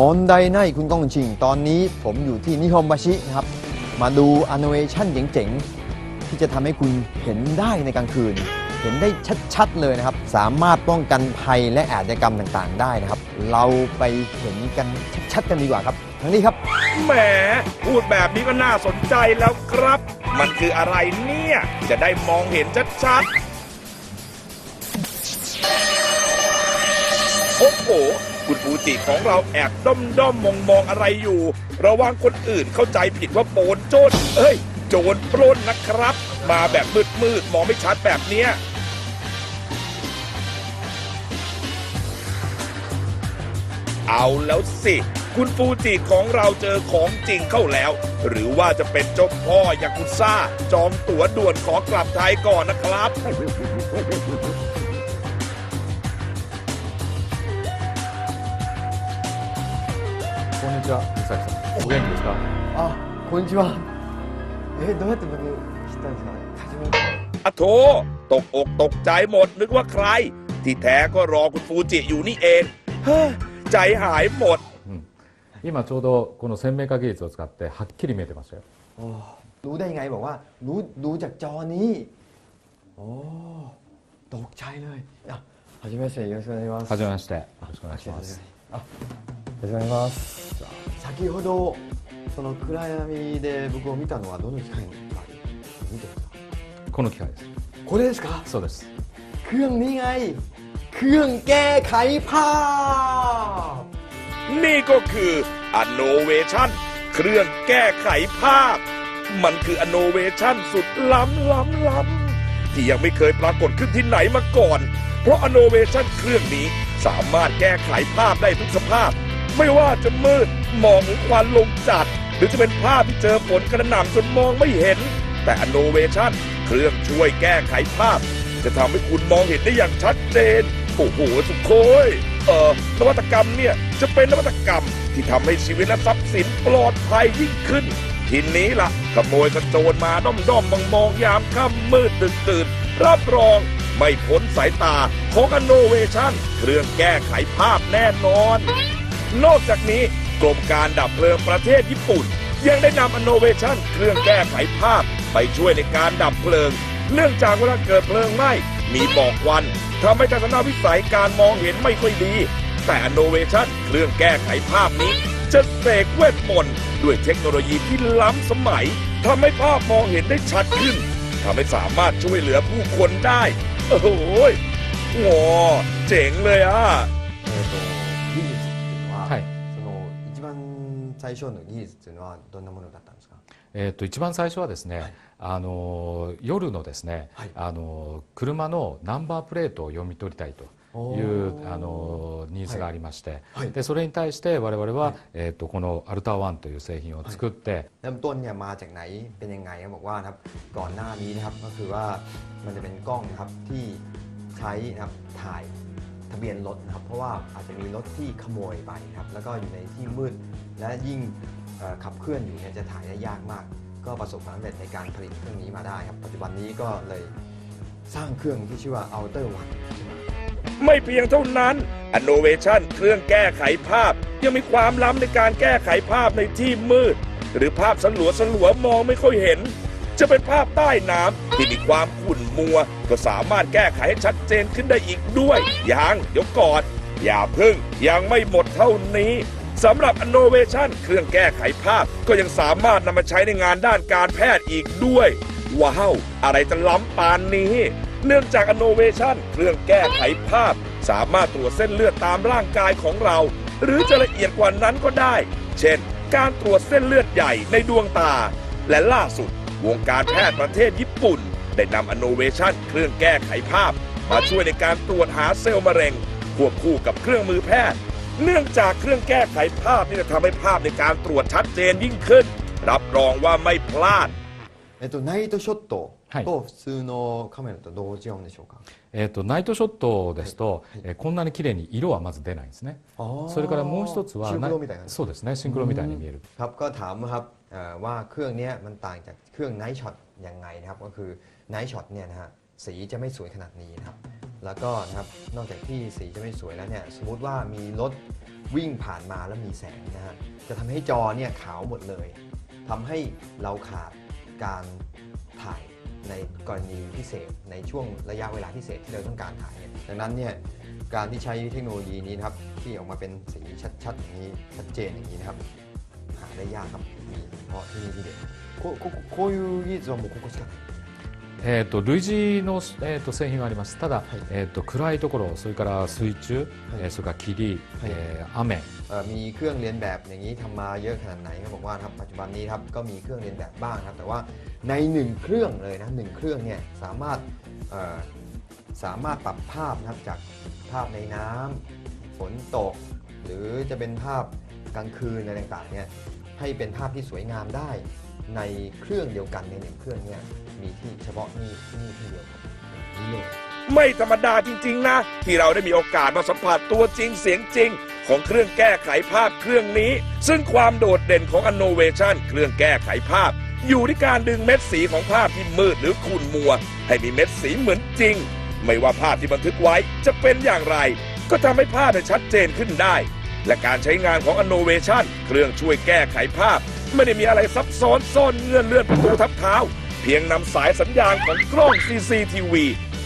มอนไดไนคุณก้องชิง ตอนนี้ผมอยู่ที่นิฮอมบาชินะครับ มาดูอน v a t ชั่นเจ๋งๆ ที่จะทำให้คุณเห็นได้ในกลางคืน เห็นได้ชัดๆเลยนะครับ สามารถป้องกันภัยและอาชญากรรมต่างๆ ได้นะครับ เราไปเห็นกันชัดๆกันดีกว่าครับทางนี้ครับ แหม พูดแบบนี้ก็น่าสนใจแล้วครับ มันคืออะไรเนี่ย จะได้มองเห็นชัดๆ โอ้โห คุณฟูจิของเราแอบด้อมด้อมมองมองอะไรอยู่ ระวังคนอื่นเข้าใจผิดว่าโปนโจรเอ้ย โจรปล้นนะครับ มาแบบมืดมืดมองไม่ชัดแบบเนี้ยเอาแล้วสิ คุณฟูจิของเราเจอของจริงเข้าแล้ว หรือว่าจะเป็นเจ้าพ่อยากุซ่า จองตั๋วด่วนขอกลับไทยก่อนนะครับ こんにちは、うさぎさん。お元気ですか。あこんにちはえどうやって僕知ったんですか初め อะโถตกอกตกใจหมดนึกว่าใคร ที่แท้ก็รอคุณฟูจิอยู่นี่เองเฮ้ยใจหายหมด うん。今ちょうどこの鮮明化技術を使ってはっきり見えてましたよ。 โอ้รู้ได้ไงบอกว่า รู้ดูจากจอนี้โอ้ตกใจเลยอ่ะはじめましてよろしくお願いしますはじめまして。よろしくお願いします。あ始まります 先ほどその暗闇で僕を見たのはどの機械の見てますかこの機械です。これですかそうです。 เครื่องนี้ไง เครื่องแก้ไขภาพ นี่ก็คือ Innovation เครื่องแก้ไขภาพ มันคือ Innovation สุดล้ำล้ำล้ำที่ยังไม่เคยปรากฏขึ้นที่ไหนมาก่อน เพราะ Innovation เครื่องนี้สามารถแก้ไขภาพได้ทุกสภาพ ไม่ว่าจะมืดหมอกหรือควันลงจัด หรือจะเป็นภาพที่เจอฝนกระหน่ำจนมองไม่เห็น แต่ Innovation เครื่องช่วยแก้ไขภาพ จะทำให้คุณมองเห็นได้อย่างชัดเจน โอ้โหสุโคยเออนวัตกรรมเนี่ยจะเป็นนวัตกรรมที่ทำให้ชีวิตและทรัพย์สินปลอดภัยยิ่งขึ้น ทีนี้ล่ะขโมยกระโจนมาด้อมด้อมมองมองยามค่ำมืดตื่นตื่นรับรองไม่พ้นสายตาของอโนเวชั่นเครื่องแก้ไขภาพแน่นอน นอกจากนี้กรมการดับเพลิงประเทศญี่ปุ่น ยังได้นำอโนเวชั่นเครื่องแก้ไขภาพ ไปช่วยในการดับเพลิง เนื่องจากเวลาเกิดเพลิงไหม้มีหมอกควันทำให้ทัศนวิสัยการมองเห็นไม่ค่อยดี แต่อโนเวชั่นเครื่องแก้ไขภาพนี้ จะเสกเวทมนต์ด้วยเทคโนโลยีที่ล้ำสมัยทำให้ภาพมองเห็นได้ชัดขึ้นทำให้สามารถช่วยเหลือผู้คนได้ โอ้โหงอเจ๋งเลยอะ 最初の技術っていうのはどんなものだったんですかえっ、と一番最初はですね、はいあの夜のですね、はいあの車のナンバープレートを読み取りたいとおいうーあのニーズがありまして、はいでそれに対して我々は、はいえっ、とこのアルタワンという製品を作って、 เริ่มต้นเนี่ยมาจากไหนเป็นยังไงเขาบอกว่านะครับก่อนหน้านี้นะครับก็คือว่ามันจะเป็นกล้องนะครับที่ใช้นะครับถ่าย ทะเบียนรถนะครับ เพราะว่าอาจจะมีรถที่ขโมยไปครับ แล้วก็อยู่ในที่มืด และยิ่งขับเคลื่อนอยู่เนี่ยจะถ่ายได้ยากมาก ก็ประสบความสำเร็จในการผลิตเครื่องนี้มาได้ครับ ปัจจุบันนี้ก็เลยสร้างเครื่องที่ชื่อว่า Outer One ขึ้นไม่เพียงเท่านั้น Innovation เครื่องแก้ไขภาพ ยังมีความล้ำในการแก้ไขภาพในที่มืด หรือภาพสลัวสลัวมองไม่ค่อยเห็น จะเป็นภาพใต้น้ำที่มีความขุ่นมัว ก็สามารถแก้ไขให้ชัดเจนขึ้นได้อีกด้วยยังเดี๋ยวก่อนอย่าพึ่งยังไม่หมดเท่านี้สำหรับ Innovation เครื่องแก้ไขภาพ ก็ยังสามารถนำมาใช้ในงานด้านการแพทย์อีกด้วย ว้าว อะไรจะล้ำปานนี้ เนื่องจาก Innovation เครื่องแก้ไขภาพ สามารถตรวจเส้นเลือดตามร่างกายของเรา หรือจะละเอียดกว่านั้นก็ได้ เช่น การตรวจเส้นเลือดใหญ่ในดวงตา และล่าสุด วงการแพทย์ประเทศญี่ปุ่น ได้นำ Innovation เครื่องแก้ไขภาพ มาช่วยในการตรวจหาเซลล์มะเร็ง ควบคู่กับเครื่องมือแพทย์ เนื่องจากเครื่องแก้ไขภาพนี่จะทำให้ภาพในการตรวจชัดเจนยิ่งขึ้น รับรองว่าไม่พลาด えっと、ナイトショットはいと普通のカメラとどう違うんでしょうか、えっとナイトショットですと、はいえーこんなに綺麗に色はまず出ないんですね。それからもう一つはシンクロみたいなそうですねシンクロみたいに見える。 ครับก็ถามครับเอ่อ ว่าเครื่องนี้มันต่างจากเครื่องไนท์ช็อตยังไงนะครับ ก็คือไนท์ช็อตเนี่ยนะฮะสีจะไม่สวยขนาดนี้นะครับ แล้วก็นะครับนอกจากที่สีจะไม่สวยแล้วเนี่ยสมมติว่ามีรถวิ่งผ่านมาแล้วมีแสงนะฮะจะทำให้จอเนี่ยขาวหมดเลยทำให้เราขาดการถ่ายในกรณีพิเศษในช่วงระยะเวลาพิเศษที่เราต้องการถ่ายเนี่ยดังนั้นเนี่ยการที่ใช้เทคโนโลยีนี้นะครับที่ออกมาเป็นสีชัดๆอย่างนี้ชัดเจนอย่างนี้นะครับหาได้ยากครับ มีเฉพาะที่นี่ที่เดียวここここういう技術はもうここしかないえー、と類似の、えー、と製品はありますただ、えー、と暗いところそれから水中、えーそれから霧、はいえー雨 เอ่อมีเครื่องเรียนแบบอย่างนี้ทำมาเยอะขนาดไหนเขาบอกว่านะครับปัจจุบันนี้ครับก็มีเครื่องเรียนแบบบ้างครับ แต่ว่าในหนึ่งเครื่องเลยนะหนึ่งเครื่องเนี่ยสามารถเอ่อสามารถปรับภาพนะครับจากภาพในน้ำฝนตก หรือจะเป็นภาพกลางคืนอะไรต่างๆเนี่ย ให้เป็นภาพที่สวยงามได้ ในเครื่องเดียวกันในหนึ่งเครื่องเนี่ยมีที่เฉพาะนี่ที่นี่ที่เดียวครับนี่เลยไม่ธรรมดาจริง ๆ นะ ที่เราได้มีโอกาสมาสัมผัสตัวจริงเสียงจริง ของเครื่องแก้ไขภาพเครื่องนี้ ซึ่งความโดดเด่นของ Innovation เครื่องแก้ไขภาพ อยู่ที่การดึงเม็ดสีของภาพที่มืดหรือขุ่นมัว ให้มีเม็ดสีเหมือนจริง ไม่ว่าภาพที่บันทึกไว้จะเป็นอย่างไร ก็ทำให้ภาพเนี่ยชัดเจนขึ้นได้ และการใช้งานของ Innovation เครื่องช่วยแก้ไขภาพ ไม่ได้มีอะไรซับซ้อนซ่อนเงื่อนเลื่อนประตูทับเท้า เพียงนำสายสัญญาณของกล้อง CCTV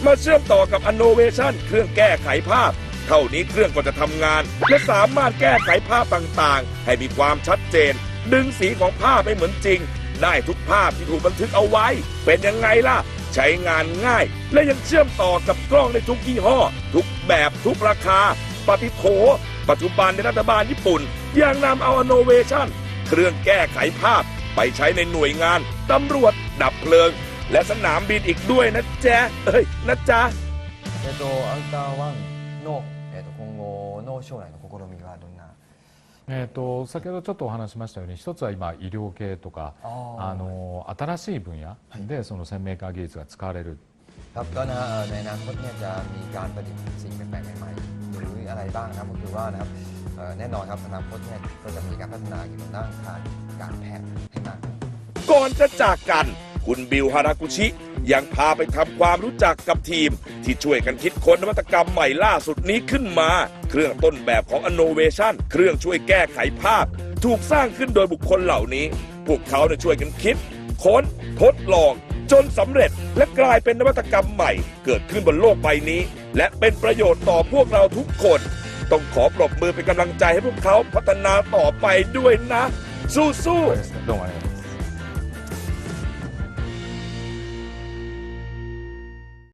มาเชื่อมต่อกับ Innovation เครื่องแก้ไขภาพ เท่านี้เครื่องก็จะทำงาน และสามารถแก้ไขภาพต่างๆ ให้มีความชัดเจน ดึงสีของภาพให้เหมือนจริง ได้ทุกภาพที่ถูกบันทึกเอาไว้ เป็นยังไงล่ะใช้งานง่าย และยังเชื่อมต่อกับกล้องได้ทุกยี่ห้อ ทุกแบบทุกราคา ปฏิโถ ปัจจุบันในรัฐบาลญี่ปุ่น ยังนำเอา Innovation เครื่องแก้ไขภาพ ไปใช้ในหน่วยงาน ตำรวจ ดับเพลิง และสนามบินอีกด้วยนะแจ๊ะเอ้ย นะจ๊ะ えっと、アウターワンの、えっと、今後の将来の試みはどんなえー、と先ほどちょっとお話ししましたように一つは今医療系とかああの新しい分野でその鮮明化技術が使われる ครับก็นะเอ่อในอนาคตเนี่ยจะมีการประดิษฐ์สิ่งแปลกๆใหม่ๆหรื ่ อะไรบ้างนะครับก็คือว่านะครับแน่นอนครับอนาคตเนี่ยก็จะมีการพัฒนาเกี่ยวกับด้านการการแพทย์ให้มากขึ้นก่อนจะจากกัน คุณบิวฮารากุชิ ยังพาไปทำความรู้จักกับทีม ที่ช่วยกันคิดค้นนวัตกรรมใหม่ล่าสุดนี้ขึ้นมา เครื่องต้นแบบของ Innovation เครื่องช่วยแก้ไขภาพ ถูกสร้างขึ้นโดยบุคคลเหล่านี้ พวกเขาเนี่ยช่วยกันคิด ค้น ทดลอง จนสำเร็จและกลายเป็นนวัตกรรมใหม่ เกิดขึ้นบนโลกใบนี้ และเป็นประโยชน์ต่อพวกเราทุกคน ต้องขอปรบมือเป็นกำลังใจให้พวกเขาพัฒนาต่อไปด้วยนะ สู้ๆ